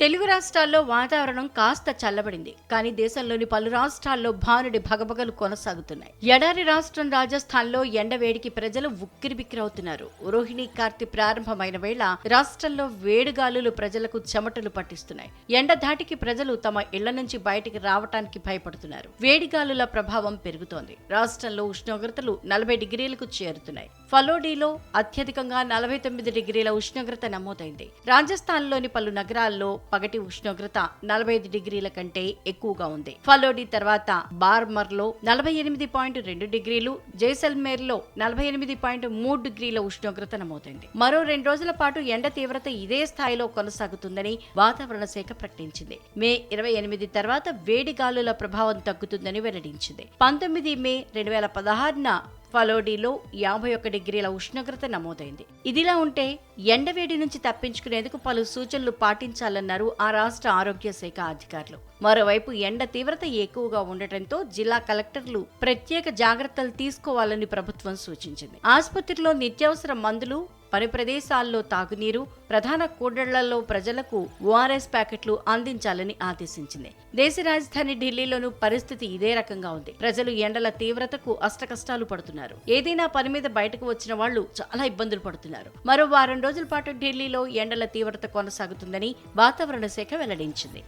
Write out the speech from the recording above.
తెలుగు రాష్ట్రాల్లో వాతావరణం కాస్త చల్లబడింది కానీ దేశంలోని పలు రాష్ట్రాల్లో భానుడి భగభగలు కొనసాగుతున్నాయి. ఎడారి రాష్ట్రం రాజస్థాన్లో ఎండవేడికి ప్రజలు ఉక్కిరిబిక్కిరవుతున్నారు. రోహిణి కార్తి ప్రారంభమైన వేళ రాష్ట్రంలో వేడిగాలులు ప్రజలకు చెమటలు పట్టిస్తున్నాయి. ఎండ ధాటికి ప్రజలు తమ ఇళ్ళ నుంచి బయటికి రావటానికి భయపడుతున్నారు. వేడిగాలుల ప్రభావం పెరుగుతోంది. రాష్ట్రంలో ఉష్ణోగ్రతలు నలభై డిగ్రీలకు చేరుతున్నాయి. ఫలోడీలో అత్యధికంగా నలభై తొమ్మిది డిగ్రీల ఉష్ణోగ్రత నమోదైంది. రాజస్థాన్లోని పలు నగరాల్లో పగటి ఉష్ణోగ్రత నలభై ఐదు డిగ్రీల కంటే ఎక్కువగా ఉంది. ఫలోడి తర్వాత బార్మర్లో నలభై ఎనిమిది పాయింట్ రెండు డిగ్రీలు జైసల్మేర్లో నలభై ఎనిమిది పాయింట్ మూడు డిగ్రీల ఉష్ణోగ్రత నమోదైంది. మరో రెండు రోజుల పాటు ఎండ తీవ్రత ఇదే స్థాయిలో కొనసాగుతుందని వాతావరణ శాఖ ప్రకటించింది. మే ఇరవై ఎనిమిది తర్వాత వేడి గాలుల ప్రభావం తగ్గుతుందని వెల్లడించింది. పంతొమ్మిది మే రెండు వేల పదహారున ఫలోడీలో యాభై ఒక్క డిగ్రీల ఉష్ణోగ్రత నమోదైంది. ఇదిలా ఉంటే ఎండవేడి నుంచి తప్పించుకునేందుకు పలు సూచనలు పాటించాలన్నారు ఆ రాష్ట్ర ఆరోగ్య శాఖ అధికారులు. మరోవైపు ఎండ తీవ్రత ఎక్కువగా ఉండటంతో జిల్లా కలెక్టర్లు ప్రత్యేక జాగ్రత్తలు తీసుకోవాలని ప్రభుత్వం సూచించింది. ఆసుపత్రిలో నిత్యావసర మందులు పని ప్రదేశాల్లో తాగునీరు ప్రధాన కూడళ్ళలో ప్రజలకు ఓఆర్ఎస్ ప్యాకెట్లు అందించాలని ఆదేశించింది. దేశ రాజధాని ఢిల్లీలోనూ పరిస్థితి ఇదే రకంగా ఉంది. ప్రజలు ఎండల తీవ్రతకు అష్టకష్టాలు పడుతున్నారు. ఏదైనా పని మీద బయటకు వచ్చిన వాళ్ళు చాలా ఇబ్బందులు పడుతున్నారు. మరో వారం రోజుల పాటు ఢిల్లీలో ఎండల తీవ్రత కొనసాగుతుందని వాతావరణ శాఖ వెల్లడించింది.